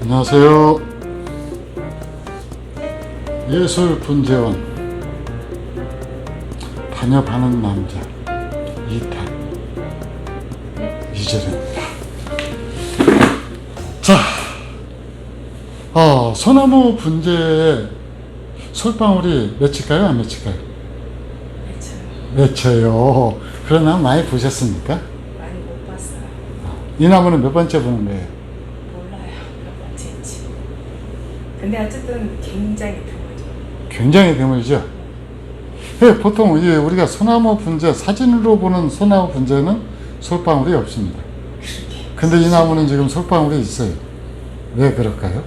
안녕하세요. 예술 분재원 단협하는 남자 이탄 이재룡입니다. 자, 어, 소나무 분재에 솔방울이 맺힐까요? 안 맺힐까요? 맺혀요. 그러나 많이 보셨습니까? 많이 못 봤어요. 이 나무는 몇 번째 보는 거예요? 몇 번째인지. 근데 어쨌든 굉장히 드물죠. 굉장히 드물죠. 예, 보통 이 우리가 소나무 분재 사진으로 보는 소나무 분재는 솔방울이 없습니다. 근데 이 나무는 지금 솔방울이 있어요. 왜 그럴까요?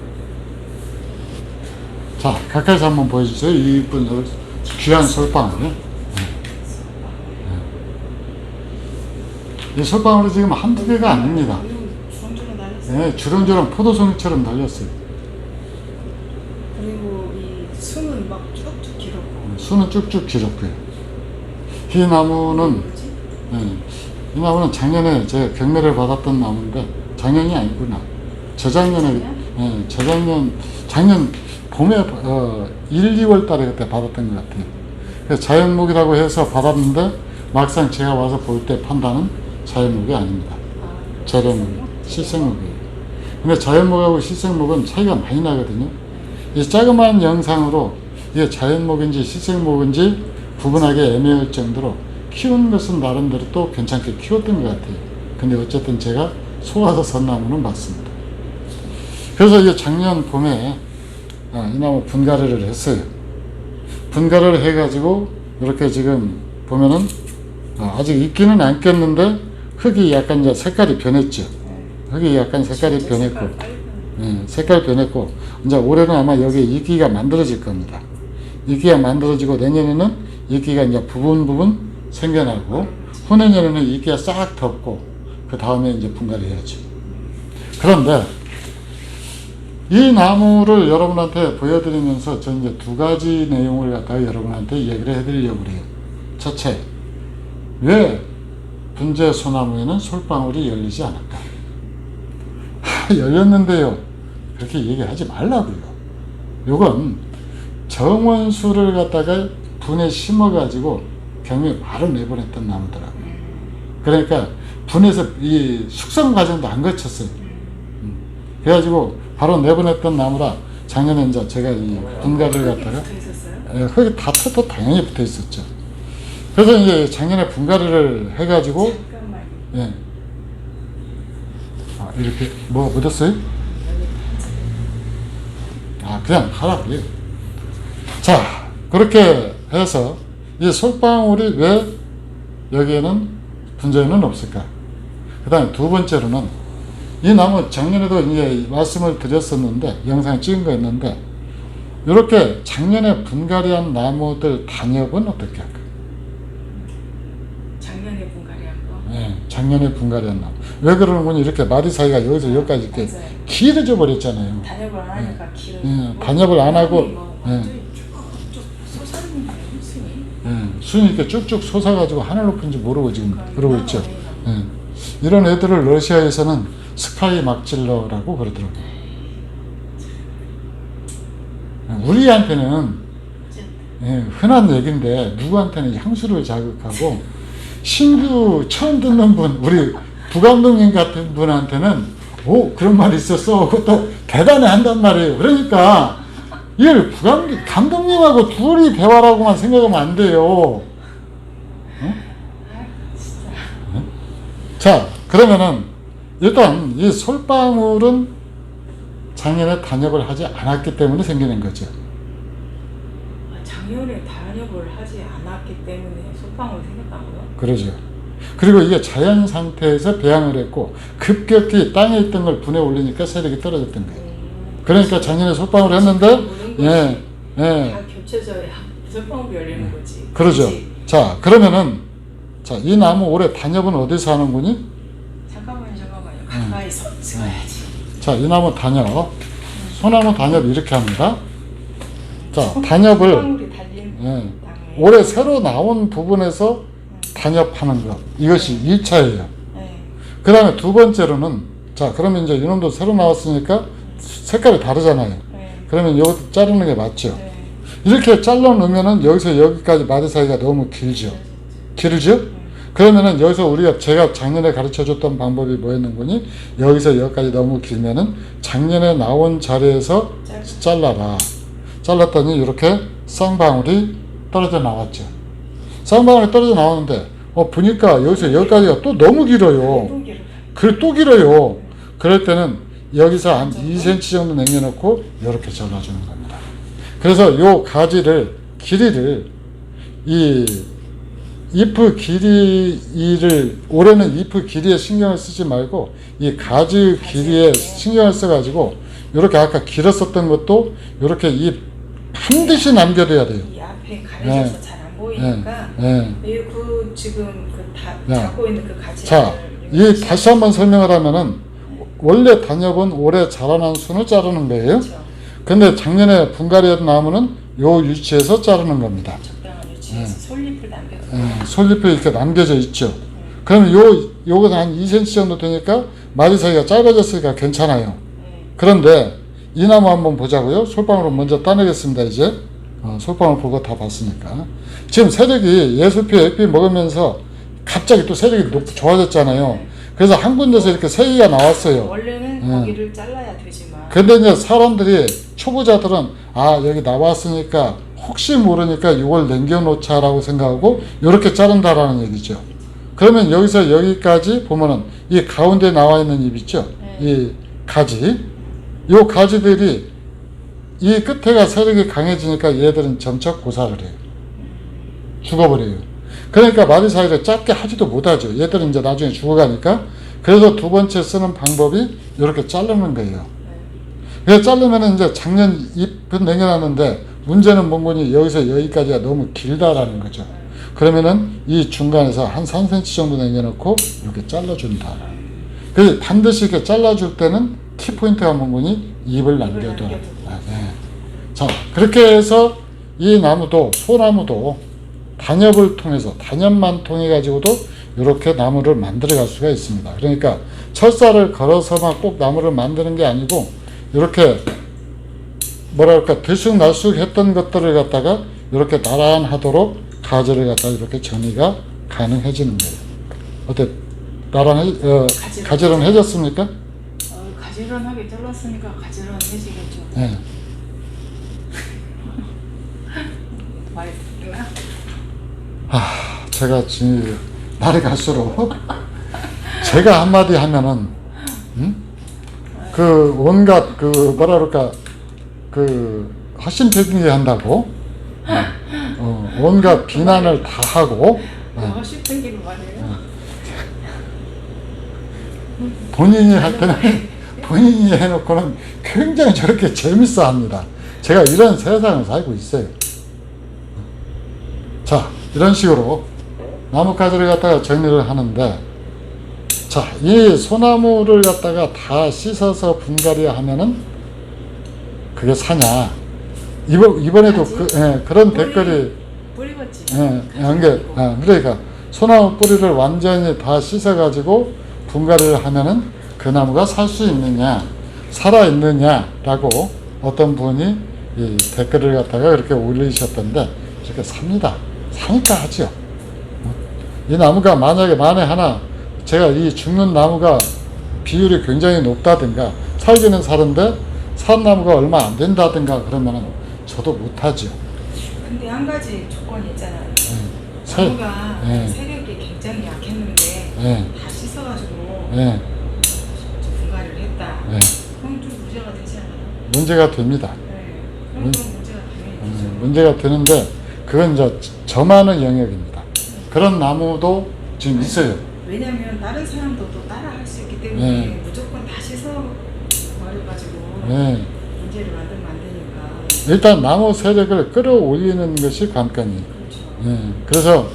자, 가까이서 한번 보여주세요. 이쁜 솔- 귀한 솔방울. 네. 이 솔방울이 지금 한두 개가 아닙니다. 네, 주렁주렁 포도송이처럼 달렸어요. 그리고 이 순은 막 쭉쭉 길었고. 수는 쭉쭉 길었고요. 이 나무는 뭐지? 네. 이 나무는 작년에 제가 경매를 받았던 나무인데 작년이 아니구나. 재작년에 예, 재작년 작년 봄에 어, 1, 2월 달에 그때 받았던 것 같아요. 그래서 자연목이라고 해서 받았는데 막상 제가 와서 볼 때 판단은 자연목이 아닙니다. 아, 저렴 실생목이에요. 근데 자연목하고 실생목은 차이가 많이 나거든요. 이 자그마한 영상으로 이게 자연목인지 실생목인지 구분하기 애매할 정도로 키운 것은 나름대로 또 괜찮게 키웠던 것 같아요. 근데 어쨌든 제가 소화서 선나무는 맞습니다. 그래서 이게 작년 봄에 아, 이 나무 분갈이를 했어요. 분갈이를 해가지고 이렇게 지금 보면은 아, 아직 익기는 안 꼈는데 흙이 약간 이제 색깔이 변했죠. 흙이 약간 색깔이 변했고, 예, 색깔 변했고, 이제 올해는 아마 여기 이끼가 만들어질 겁니다. 이끼가 만들어지고 내년에는 이끼가 이제 부분 부분 생겨나고, 후내년에는 이끼가 싹 덮고, 그 다음에 이제 분갈이 해야죠. 그런데 이 나무를 여러분한테 보여드리면서 저 이제 두 가지 내용을 갖다가 여러분한테 얘기를 해드리려고 그래요. 첫째, 왜 분재 소나무에는 솔방울이 열리지 않을까? 하, 열렸는데요. 그렇게 얘기하지 말라고요. 요건 정원수를 갖다가 분에 심어가지고 경매 바로 내보냈던 나무더라고요. 그러니까 분에서 이 숙성 과정도 안 거쳤어요. 음. 그래가지고 바로 내보냈던 나무라 작년에 이제 제가 이 분가를 갖다가? 예, 흙이 다 터, 당연히 붙어 있었죠. 그래서 이제 작년에 분갈이를 해가지고. 예. 아, 이렇게 뭐 묻었어요? 아, 그냥 하라고요. 자, 그렇게 해서 이 솔방울이 왜 여기에는 분재는 없을까? 그 다음에 두 번째로는 이 나무 작년에도 이제 말씀을 드렸었는데 영상 찍은 거 있는데 이렇게 작년에 분갈이한 나무들 단엽은 어떻게 할까? 작년에 분갈이한 거. 예, 작년에 분갈이한 나무. 왜 그러는 거니 이렇게 마디 사이가 여기서 여기까지 이렇게 맞아요. 길어져 버렸잖아요. 단협을 안 하니까 길어. 예, 단협을 안 하고, 뭐 예. 예, 이렇게 쭉쭉 솟아가지고 하늘 높은지 모르고 지금 그러니까 그러고 있죠. 예. 이런 애들을 러시아에서는 스카이 막질러라고 그러더라고요. 예, 우리한테는 예, 흔한 얘기인데 누구한테는 향수를 자극하고 신규 처음 듣는 분 우리 부감독님 같은 분한테는 오 그런 말이 있었어 그것도 대단해 한단 말이에요 그러니까 이걸 부감 감독님하고 둘이 대화라고만 생각하면 안 돼요 아, 진짜. 자 그러면은 일단 이 솔방울은 작년에 단엽을 하지 않았기 때문에 생기는 거죠 아, 작년에 단협을 하지 않았기 때문에 솔방울 생겼다고요? 그러죠. 그리고 이게 자연 상태에서 배양을 했고 급격히 땅에 있던 걸 분해 올리니까 세력이 떨어졌던 거예요. 그러니까 작년에 솔방울 했는데 예, 다 예, 겹쳐져야 솔방울이 열리는 거지. 그러죠. 그치? 자 그러면은 자 이 나무 올해 단엽은 어디서 하는 거니? 잠깐만요, 잠깐만요. 가까이서 찍어야지. 자 이 나무 단엽, 소나무 단엽 이렇게 합니다. 자 단엽을 솔방울이 달린 예, 땅에 올해 새로 나온 부분에서 단엽하는 것 이것이 1차예요. 네. 그 다음에 두 번째로는 자 그러면 이제 이놈도 새로 나왔으니까 색깔이 다르잖아요. 네. 그러면 이것도 자르는 게 맞죠. 네. 이렇게 잘라 놓으면은 여기서 여기까지 마디 사이가 너무 길죠. 길죠? 그러면은 여기서 우리가 제가 작년에 가르쳐 줬던 방법이 뭐였는 거니? 여기서 여기까지 너무 길면은 작년에 나온 자리에서 잘라라. 잘랐더니 이렇게 쌍방울이 떨어져 나왔죠. 쌍방울이 떨어져 나오는데 어 보니까 여기서 여기까지가 또 너무 길어요. 기록. 그래 또 길어요. 그럴 때는 여기서 한 2cm 정도 남겨놓고 이렇게 잘라주는 겁니다. 그래서 요 가지를 길이를 이 잎의 길이를 올해는 잎의 길이에 신경을 쓰지 말고 이 가지 길이에 신경을 써가지고 이렇게 아까 길었었던 것도 이렇게 잎 반드시 남겨둬야 돼요. 네. 예, 보이니까 예. 이그 지금 그다 네. 잡고 있는 그 가지. 자, 이 다시 한번 설명을 하면은 원래 단엽은 올해 자라난 순을 자르는 거예요. 그렇죠. 근데 작년에 분갈이했던 나무는 요 위치에서 자르는 겁니다. 적당한 위치에서 솔잎을 남겨서. 예, 솔잎이 이렇게 남겨져 있죠. 그러면 요, 요건 한 2cm 정도 되니까 마디 사이가 짧아졌으니까 괜찮아요. 네. 그런데 이 나무 한번 보자고요. 솔방울을 먼저 따내겠습니다, 이제. 어, 솔방울 보고 다 봤으니까. 지금 세력이 예술피, 에피 먹으면서 갑자기 또 세력이 높, 좋아졌잖아요. 그래서 한 군데서 이렇게 세 개가 나왔어요. 원래는 네. 거기를 잘라야 되지만 근데 이제 사람들이 초보자들은 아 여기 나왔으니까 혹시 모르니까 이걸 남겨놓자라고 생각하고 이렇게 자른다라는 얘기죠. 그러면 여기서 여기까지 보면은 이 가운데 나와 있는 잎 있죠. 네. 이 가지, 이 가지들이 이 끝에가 세력이 강해지니까 얘들은 점차 고사를 해요. 죽어버려요. 그러니까 마디 사이를 짧게 하지도 못하죠. 얘들은 이제 나중에 죽어가니까. 그래서 두 번째 쓰는 방법이 이렇게 자르는 거예요. 네. 그래서 자르면은 이제 작년 잎은 남겨놨는데 문제는 뭔거니 여기서 여기까지가 너무 길다라는 거죠. 그러면은 이 중간에서 한 3cm 정도 남겨놓고 이렇게 잘라준다. 그래서 반드시 이렇게 잘라줄 때는 키포인트가 뭔거니 잎을 남겨둬. 아, 네. 자, 그렇게 해서 이 나무도 소나무도 단엽을 통해서 단엽만 통해 가지고도 이렇게 나무를 만들어 갈 수가 있습니다. 그러니까 철사를 걸어서만 꼭 나무를 만드는 게 아니고 이렇게 뭐랄까 들쑥날쑥 했던 것들을 갖다가 이렇게 나란하도록 가지를 갖다가 이렇게 정리가 가능해지는 거예요. 어때? 나란해 어, 가지런. 가지런해졌습니까? 어, 가지런하게 잘랐으니까 가지런해지겠죠. 네. 말했구나. 제가 지금 날이 갈수록 제가 한마디 하면은 음? 그 온갖 그 뭐라 그럴까 그 허심탄회 한다고 어, 어, 온갖 비난을 다 하고 어, 말해요. 본인이 할 때는 본인이 해놓고는 굉장히 저렇게 재밌어 합니다. 제가 이런 세상을 살고 있어요. 자, 이런 식으로 나뭇가지를 갖다가 정리를 하는데, 자, 이 소나무를 갖다가 다 씻어서 분갈이 하면은 그게 사냐. 이번, 이번에도 그, 예, 그런 댓글이 뿌리겠지. 예, 한게 아, 그러니까 소나무 뿌리를 완전히 다 씻어 가지고 분갈이를 하면은 그 나무가 살 수 있느냐, 살아 있느냐라고 어떤 분이 이 댓글을 갖다가 그렇게 올리셨던데 이렇게 삽니다. 어? 이 나무가 만약에 만에 하나 제가 이 죽는 나무가 비율이 굉장히 높다든가 살기는 사는데 산 나무가 얼마 안 된다든가 그러면은 저도 못하죠. 근데 한 가지 조건이 있잖아요. 살- 나무가 예. 세력이 굉장히 약했는데 예, 다 씻어가지고 예, 좀 분갈이를 했다. 예. 그럼 좀 문제가 되지 않아요? 문제가 됩니다. 네. 그럼 좀 문제가 당연히 되죠. 음, 문제가 되는데 그건 이제 저만의 영역입니다. 그런 나무도 지금 있어요. 왜냐면 다른 사람도 또 따라 할 수 있기 때문에 네. 무조건 다 씻어 버려가지고 네. 문제를 만들면 안 되니까. 일단 나무 세력을 끌어올리는 것이 관건이에요. 그렇죠. 예, 그래서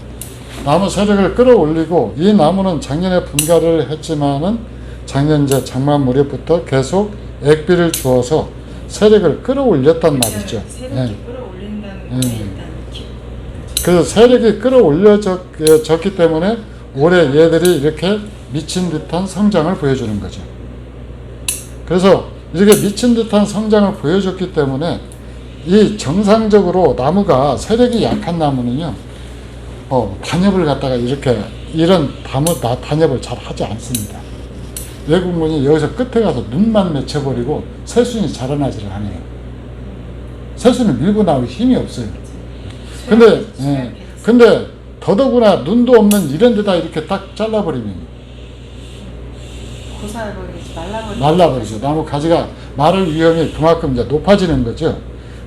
나무 세력을 끌어올리고 이 나무는 작년에 분갈이를 했지만은 작년 이제 장마 무렵부터 계속 액비를 주어서 세력을 끌어올렸단 말이죠. 세력이 예. 끌어올린다는 음. 그래서 세력이 끌어올려졌기 때문에 올해 얘들이 이렇게 미친 듯한 성장을 보여주는 거죠. 그래서 이렇게 미친 듯한 성장을 보여줬기 때문에 이 정상적으로 나무가 세력이 약한 나무는요, 어, 단엽을 갖다가 이렇게 이런 나무 나- 단엽을 잘 하지 않습니다. 외국문이 여기서 끝에 가서 눈만 맺혀버리고 새순이 자라나지를 않아요. 새순을 밀고 나올 힘이 없어요. 근데 예, 근데 더더구나 눈도 없는 이런 데다 이렇게 딱 잘라버리면 고사버리지 말라버리지. 말라버리죠. 나무 가지가 마를 위험이 그만큼 이제 높아지는 거죠.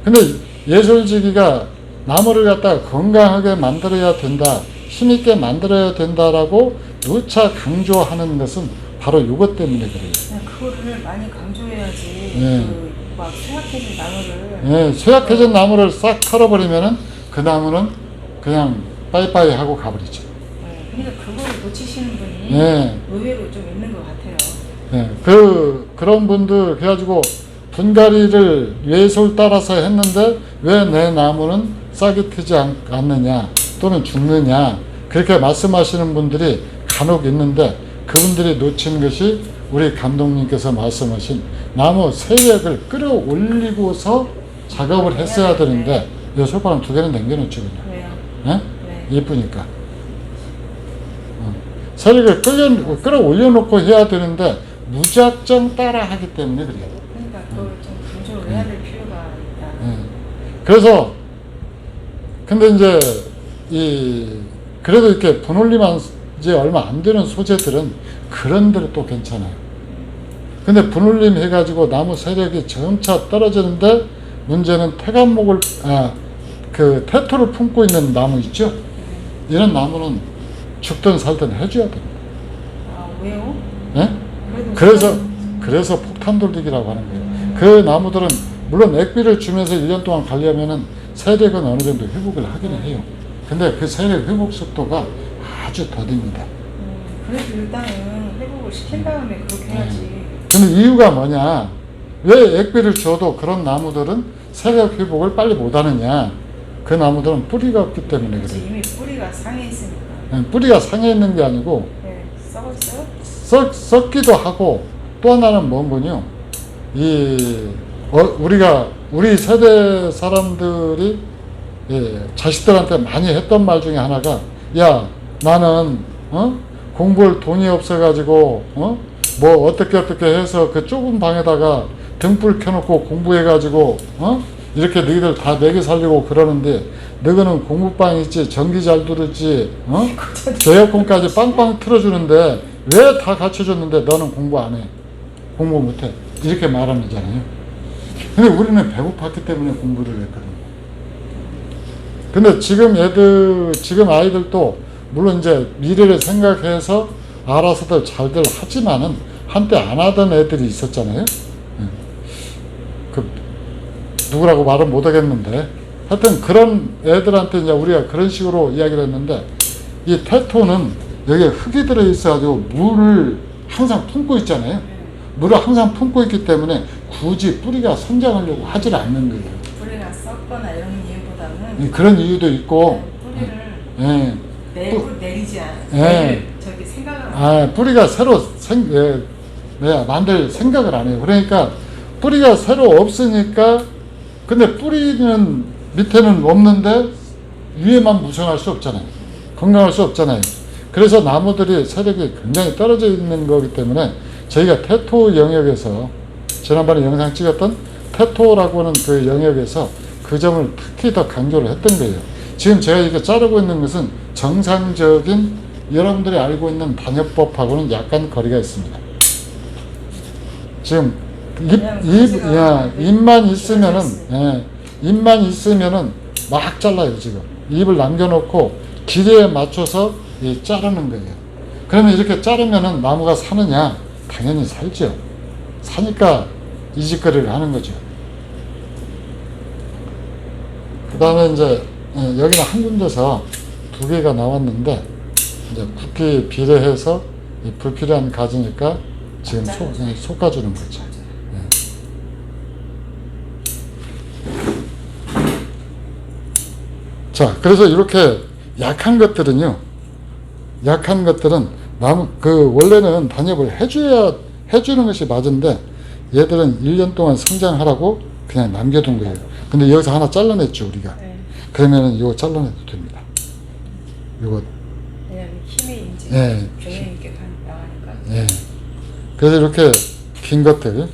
근데 예술지기가 나무를 갖다가 건강하게 만들어야 된다, 힘있게 만들어야 된다라고 누차 강조하는 것은 바로 이것 때문에 그래요. 그냥 그거를 많이 강조해야지. 예. 그 막 쇠약해진 나무를. 예, 쇠약해진 나무를 싹 털어버리면은 그 나무는 그냥 빠이빠이 하고 가버리죠. 예, 그러니까 그거를 놓치시는 분이 예. 의외로 좀 있는 것 같아요. 예, 그, 그런 분들, 그래가지고, 분갈이를 예술 따라서 했는데, 왜 내 나무는 싹이 트지 않, 않느냐, 또는 죽느냐, 그렇게 말씀하시는 분들이 간혹 있는데, 그분들이 놓친 것이 우리 감독님께서 말씀하신 나무 세력을 끌어올리고서 작업을 했어야 되는데, 이 솔바람 두 개는 남겨놓죠, 그냥. 왜요? 예? 네. 예쁘니까. 어. 세력을 끌어, 끌어 올려놓고 해야 되는데 무작정 따라 하기 때문에 그래요. 그러니까 그걸 좀 강조를 해야 될 필요가 있다. 예. 그래서 근데 이제 이 그래도 이렇게 분올림한 지 얼마 안 되는 소재들은 그런 데로 또 괜찮아요. 근데 분올림 해가지고 나무 세력이 점차 떨어지는데 문제는 태간목을 아 그 태토를 품고 있는 나무 있죠? 이런 나무는 죽든 살든 해줘야 됩니다. 아 왜요? 예? 그래도 그래서 그래서 폭탄 돌리기라고 하는 거예요. 그 나무들은 물론 액비를 주면서 1년 동안 관리하면은 세력은 어느 정도 회복을 하기는 해요. 근데 그 세력 회복 속도가 아주 더딥니다. 음, 그래도 일단은 회복을 시킨 다음에 그렇게 네. 해야지. 근데 이유가 뭐냐? 왜 액비를 줘도 그런 나무들은 세력 회복을 빨리 못 하느냐? 그 나무들은 뿌리가 없기 때문에 그래요. 이미 뿌리가 상해 있으니까. 예, 뿌리가 상해 있는 게 아니고 네, 썩었어요? 썩, 썩기도 하고 또 하나는 뭔군요. 이 어, 우리가 우리 세대 사람들이 예, 자식들한테 많이 했던 말 중에 하나가 야 나는 어? 공부할 돈이 없어가지고 어? 뭐 어떻게 어떻게 해서 그 좁은 방에다가 등불 켜놓고 공부해가지고 어? 이렇게 너희들 다 먹여 살리고 그러는데 너희는 공부방 있지 전기 잘 들었지 어? 에어컨까지 빵빵 틀어주는데 왜다 갖춰줬는데 너는 공부 안 해? 공부 못 해? 이렇게 말하는잖아요. 근데 우리는 배고팠기 때문에 공부를 했거든요. 근데 지금 애들, 지금 아이들도 물론 이제 미래를 생각해서 알아서들 잘들 하지만은 한때 안 하던 애들이 있었잖아요. 누구라고 말은 못 하겠는데 하여튼 그런 애들한테 이제 우리가 그런 식으로 이야기를 했는데 이 테토는 여기에 흙이 들어 있어가지고 물을 항상 품고 있잖아요. 물을 항상 품고 있기 때문에 굳이 뿌리가 성장하려고 하질 않는 거예요. 뿌리가 썩거나 이런 이유보다는 예, 그런 이유도 있고, 뿌리를 예, 내고 내리지 않아. 예. 저기 생각을 안 아, 뿌리가 새로 생, 예, 네, 만들 생각을 안 해요. 그러니까 뿌리가 새로 없으니까, 근데 뿌리는 밑에는 없는데 위에만 무성할 수 없잖아요. 건강할 수 없잖아요. 그래서 나무들이 세력이 굉장히 떨어져 있는 거기 때문에 저희가 테토 영역에서 지난번에 영상 찍었던 테토라고 하는 그 영역에서 그 점을 특히 더 강조를 했던 거예요. 지금 제가 이렇게 자르고 있는 것은 정상적인 여러분들이 알고 있는 단엽법하고는 약간 거리가 있습니다. 지금 입, 입, 야, 입만 있으면은, 예, 입만 있으면은 막 잘라요, 지금. 입을 남겨놓고 길이에 맞춰서 이 자르는 거예요. 그러면 이렇게 자르면은 나무가 사느냐? 당연히 살죠. 사니까 이 짓거리를 하는 거죠. 그 다음에 이제, 예, 여기는 한 군데서 두 개가 나왔는데, 이제 굵기 비례해서 이 불필요한 가지니까 지금 속, 예, 솎아주는 거죠. 자, 그래서 이렇게 약한 것들은요, 약한 것들은 나무, 그, 원래는 단엽을 해줘야, 해주는 것이 맞은데, 얘들은 1년 동안 성장하라고 그냥 남겨둔 거예요. 근데 여기서 하나 잘라냈죠, 우리가. 네. 그러면은 이거 잘라내도 됩니다. 이거, 왜냐면 힘이 이제 예. 균형 있게 가- 나가니까. 예. 그래서 이렇게 긴 것들.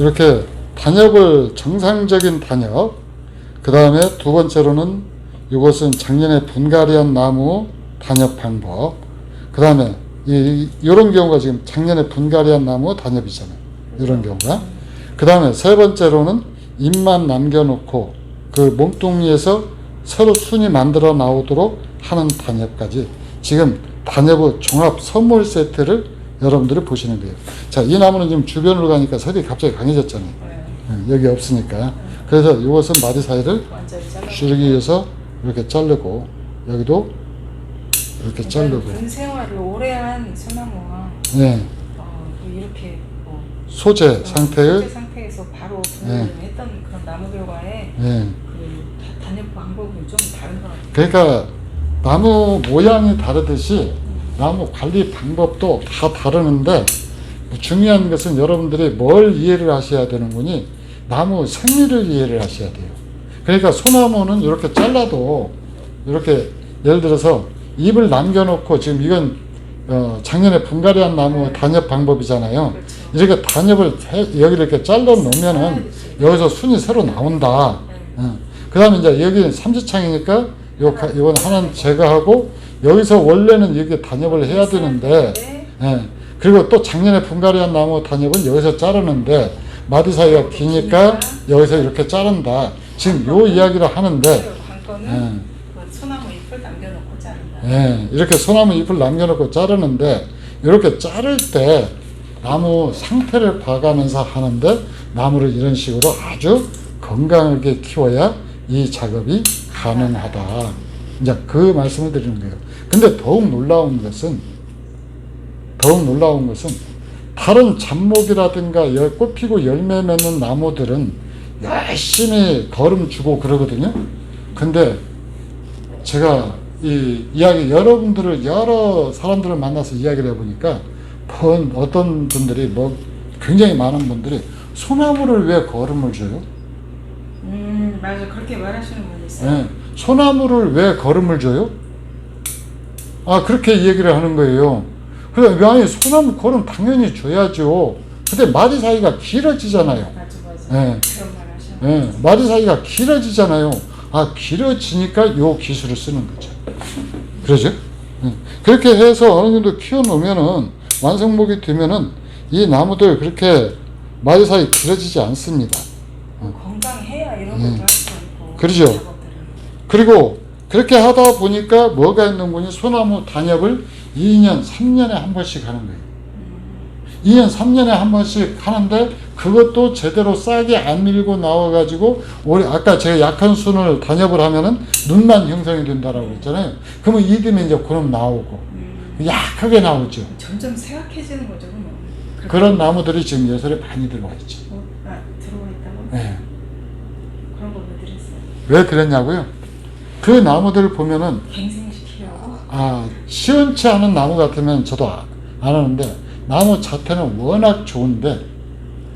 이렇게 단엽을 정상적인 단엽, 그 다음에 두 번째로는 이것은 작년에 분갈이한 나무 단엽 방법, 그 다음에 이, 이런 경우가 지금 작년에 분갈이한 나무 단엽이잖아요. 이런 경우가. 그 다음에 세 번째로는 잎만 남겨놓고 그 몸뚱이에서 서로 순이 만들어 나오도록 하는 단엽까지 지금 단엽의 종합 선물 세트를 여러분들이 보시는 거예요. 자, 이 나무는 지금 주변으로 가니까 색이 갑자기 강해졌잖아요. 네. 예, 여기 없으니까. 그래서 이것은 마디 사이를. 줄이기 위해서 이렇게 자르고 여기도 이렇게 자르고 군 생활을 오래 한 소나무가 예, 어, 이렇게 뭐 소재 현재 상태의 상태에서 바로 분해를 네. 했던 그런 나무 결과에 예, 그 다- 단엽 방법이 좀 다른 것 같아요. 그러니까 나무 모양이 다르듯이 나무 관리 방법도 다 다르는데 중요한 것은 여러분들이 뭘 이해를 하셔야 되는 거니 나무 생리를 이해를 하셔야 돼요. 그러니까 소나무는 이렇게 잘라도 이렇게 예를 들어서 잎을 남겨놓고 지금 이건 어, 작년에 분갈이한 나무 단엽 방법이잖아요. 이렇게 단엽을 해- 여기 이렇게 잘라 놓으면은 여기서 순이 새로 나온다. 그 다음에 이제 여기 삼지창이니까 요, 가- 이건 하나는 제거하고 여기서 원래는 여기 단엽을 해야 되는데 예. 그리고 또 작년에 분갈이한 나무 단엽은 여기서 자르는데 마디 사이가 기니까 여기서 이렇게 자른다. 지금 요 이야기를 하는데 관건은 예. 그 소나무 잎을 남겨놓고 자른다. 예, 이렇게 소나무 잎을 남겨놓고 자르는데 이렇게 자를 때 나무 상태를 봐가면서 하는데 나무를 이런 식으로 아주 건강하게 키워야 이 작업이 가능하다. 이제 그 말씀을 드리는 거예요. 근데 더욱 놀라운 것은 더욱 놀라운 것은 다른 잡목이라든가 열- 꽃 피고 열매 맺는 나무들은 열심히 거름 주고 그러거든요. 근데 제가 이 이야기 여러분들을 여러 사람들을 만나서 이야기를 해보니까 번- 어떤 분들이 뭐 굉장히 많은 분들이 소나무를 왜 걸음을 줘요? 음 맞아 그렇게 말하시는 분이 있어요. 예, 소나무를 왜 걸음을 줘요? 아 그렇게 얘기를 하는 거예요. 그래 아니 소나무 걸음 당연히 줘야죠. 근데 마디 사이가 길어지잖아요. 맞아 맞아. 예. 예, 마디 사이가 길어지잖아요. 아, 길어지니까 요 기술을 쓰는 거죠. 그러죠? 예. 그렇게 해서 어느 정도 키워놓으면은, 완성목이 되면은, 이 나무들 그렇게 마디 사이 길어지지 않습니다. 건강해야 이런 예. 것도 할 수 있고. 그러죠. 그리고 그렇게 하다 보니까 뭐가 있는 거니? 소나무 단엽을 2년, 3년에 한 번씩 하는 거예요. 2년, 3년에 한 번씩 하는데 그것도 제대로 싹이 안 밀고 나와가지고 우리 아까 제가 약한 순을 단엽을 하면은 눈만 형성이 된다라고 그랬잖아요. 그러면 이듬해 이제 그럼 나오고 음, 약하게 나오죠. 점점 세약해지는 거죠. 그렇게- 그런 나무들이 지금 예설에 많이 들어와 있죠. 어, 아, 들어와 있다고? 네. 그런 거왜 드렸어요? 왜 그랬냐고요? 그 나무들을 보면은 갱생시키려고? 아, 시원치 않은 나무 같으면 저도 아- 안 하는데 나무 자태는 워낙 좋은데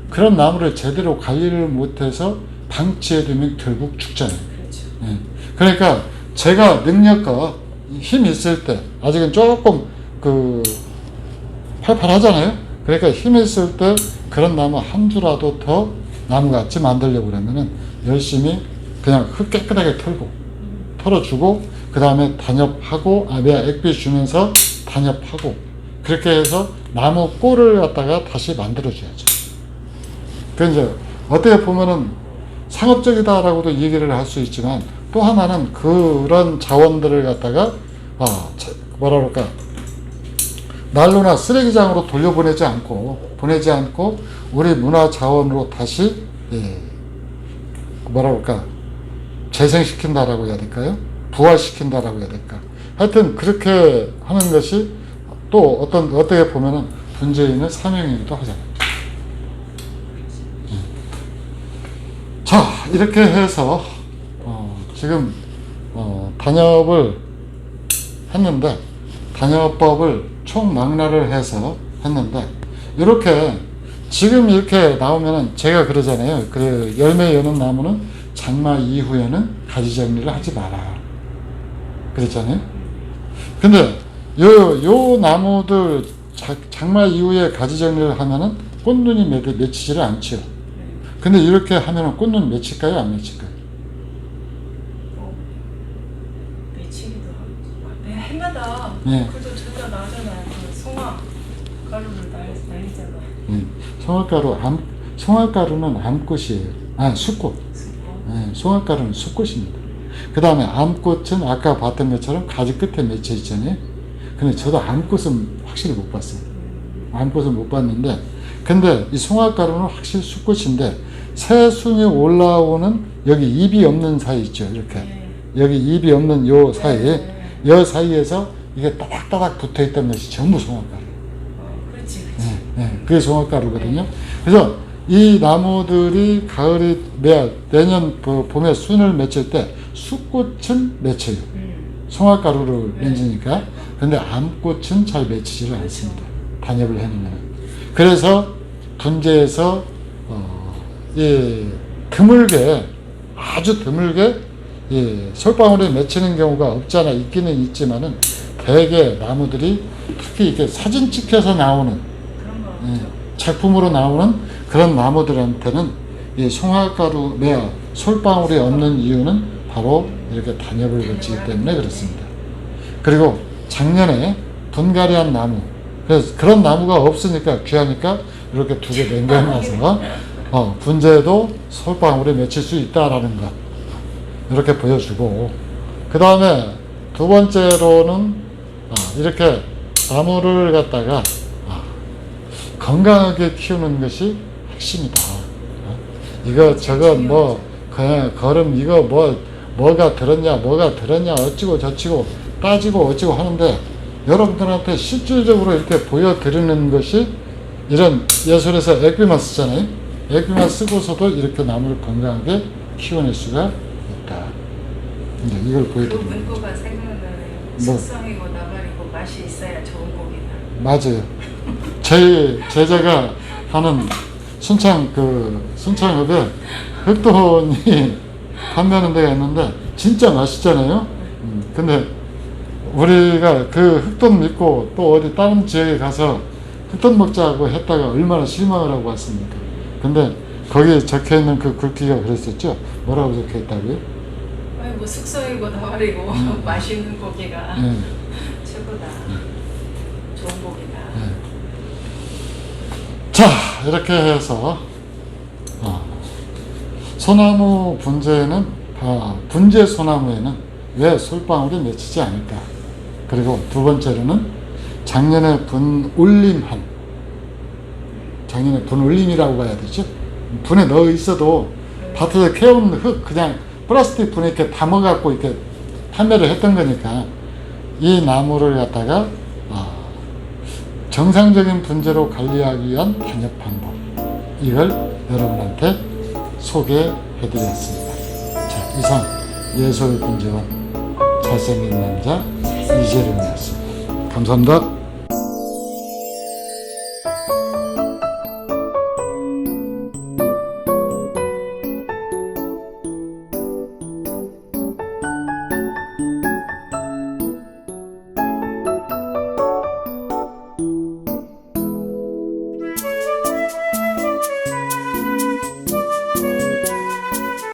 그런 나무를 제대로 관리를 못해서 방치해두면 결국 죽잖아요. 그렇죠. 예. 그러니까 제가 능력과 힘 있을 때 아직은 조금 그 팔팔하잖아요. 그러니까 힘 있을 때 그런 나무 한 주라도 더 나무같이 만들려고 그러면은 열심히 그냥 흙 깨끗하게 털고 털어주고 그 다음에 단엽하고 아베아 액비 주면서 단엽하고 그렇게 해서 나무 꼴을 갖다가 다시 만들어줘야죠. 그 이제 어떻게 보면은 상업적이다라고도 얘기를 할 수 있지만 또 하나는 그런 자원들을 갖다가 아 자- 뭐라 그럴까 난로나 쓰레기장으로 돌려보내지 않고 보내지 않고 우리 문화 자원으로 다시 예, 뭐라 그럴까 재생시킨다라고 해야 될까요? 부활시킨다라고 해야 될까? 하여튼 그렇게 하는 것이 또 어떤 어떻게 보면은 문재인의 사명이기도 하잖아요. 자 이렇게 해서 어, 지금 어, 단협을 했는데 단협법을 총망라를 해서 했는데 이렇게 지금 이렇게 나오면은 제가 그러잖아요. 그 열매 여는 나무는 장마 이후에는 가지 정리를 하지 마라. 그랬잖아요. 근데 요, 요 나무들 자- 장마 이후에 가지 정리를 하면은 꽃눈이 맺, 맺히지를 않죠. 근데 이렇게 하면은 꽃눈 맺힐까요? 안 맺힐까요? 어, 매치기도 하고 매 해마다 예. 그래도 저희가 나잖아요. 그 송화 가루를 날 날리잖아. 음, 송화가루, 암, 송화가루는 암꽃이에요. 아, 수꽃. 예, 송화가루는 수꽃입니다. 그 다음에 암꽃은 아까 봤던 것처럼 가지 끝에 맺혀 있잖아요. 근데 저도 암꽃은 확실히 못 봤어요. 암꽃은 못 봤는데, 근데 이 송화가루는 확실히 수꽃인데, 새순이 올라오는 여기 잎이 없는 사이 있죠. 이렇게. 네. 여기 잎이 없는 요 사이에, 네. 요 사이에서 이게 따닥따닥 붙어 있던 것이 전부 송화가루. 어, 그렇지, 그렇지. 예, 예, 그게 송화가루거든요. 그래서 이 나무들이 가을이 매 내년 그 봄에 순을 맺힐 때 수꽃은 맺혀요. 음. 송화가루를 네. 맺으니까. 근데 암꽃은 잘 맺히지를 않습니다. 단엽을 해놓으면. 그래서 분재에서 어, 이 드물게 아주 드물게 이 솔방울이 맺히는 경우가 없잖아 있기는 있지만은 대개 나무들이 특히 이렇게 사진 찍혀서 나오는 예. 작품으로 나오는 그런 나무들한테는 이 송화가루, 매 솔방울이 없는 이유는 바로 이렇게 단엽을 거치기 때문에 그렇습니다. 그리고 작년에 분갈이한 나무, 그래서 그런 나무가 없으니까 귀하니까 이렇게 두개 남겨놔서 어, 분재도 솔방울이 맺힐 수 있다라는 것. 이렇게 보여주고. 그 다음에 두 번째로는 아, 이렇게 나무를 갖다가 아, 건강하게 키우는 것이 핵심이다. 어? 이거 저거 뭐 그냥 걸음 이거 뭐 뭐가 들었냐 뭐가 들었냐 어찌고 저찌고 따지고 어찌고 하는데 여러분들한테 실질적으로 이렇게 보여드리는 것이 이런 예술에서 액비만 쓰잖아요. 액비만 쓰고서도 이렇게 나무를 건강하게 키워낼 수가 있다. 이제 이걸 그 보여드립니다. 문구가 생각나네요. 뭐? 숙성이고 나발이고 맛이 있어야 좋은 고기다. 맞아요. 제 제자가 하는 순창 그 순창읍에 흑돈이 판매하는 데가 있는데 진짜 맛있잖아요. 음, 근데 우리가 그 흑돈 믿고 또 어디 다른 지역에 가서 흑돈 먹자고 했다가 얼마나 실망을 하고 왔습니까? 근데 거기에 적혀 있는 그 글귀가 그랬었죠. 뭐라고 적혀 있다고요? 아니 뭐 숙성이고 나발이고 맛있는 고기가 예. 최고다. 좋은 고기다. 자 이렇게 해서 어, 소나무 분재는 아, 분재 소나무에는 왜 솔방울이 맺히지 않을까? 그리고 두 번째로는 작년에 분 울림한 작년에 분 울림이라고 봐야 되죠? 분에 넣어 있어도 밭에서 캐온 흙 그냥 플라스틱 분에 이렇게 담아갖고 이렇게 판매를 했던 거니까 이 나무를 갖다가 아, 정상적인 분재로 관리하기 위한 단협 방법 이걸 여러분한테 소개해드렸습니다. 자 이상 예술 분재원 잘생긴 남자 이재룡이었습니다. 감사합니다.